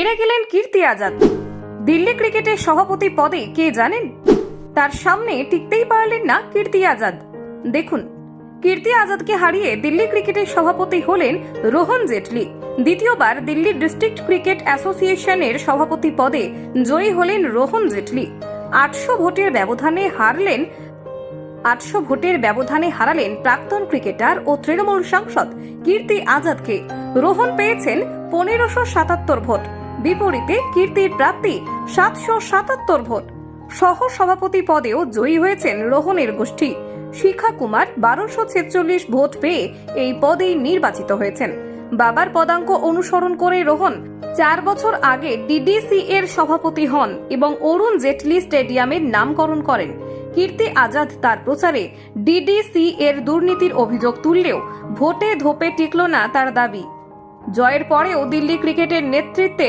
হেরে গেলেন কীর্তি আজাদ। দিল্লি ক্রিকেটের সভাপতি পদে কে জানেন? তার সামনে টিকতেই পারলেন না কীর্তি আজাদ। দেখুন, কীর্তি আজাদকে হারিয়ে দিল্লি ক্রিকেটের সভাপতি হলেন রোহন জেটলি। দ্বিতীয়বার দিল্লি ডিস্ট্রিক্ট ক্রিকেট অ্যাসোসিয়েশনের সভাপতি পদে জয়ী হলেন রোহন জেটলি। আটশো ভোটের ব্যবধানে হারলেন আটশো ভোটের ব্যবধানে হারালেন প্রাক্তন ক্রিকেটার ও তৃণমূল সাংসদ কীর্তি আজাদকে। রোহন পেয়েছেন পনেরোশো সাতাত্তর ভোট। বিপরীতে কীর্তির প্রাপ্তি সাতশো সাতাত্তর ভোট। সহ সভাপতি পদেও জয়ী হয়েছেন রোহনের গোষ্ঠী। শিখা কুমার বারোশো ছেচল্লিশ ভোট পেয়ে এই পদেই নির্বাচিত হয়েছেন। বাবার পদাঙ্ক অনুসরণ করে রোহন চার বছর আগে ডিডিসি এর সভাপতি হন এবং অরুণ জেটলি স্টেডিয়ামের নামকরণ করেন। কীর্তি আজাদ তার প্রচারে ডিডিসি এর দুর্নীতির অভিযোগ তুললেও ভোটে ধোপে টিকল না তার দাবি। জয়ের পরেও দিল্লি ক্রিকেটের নেতৃত্বে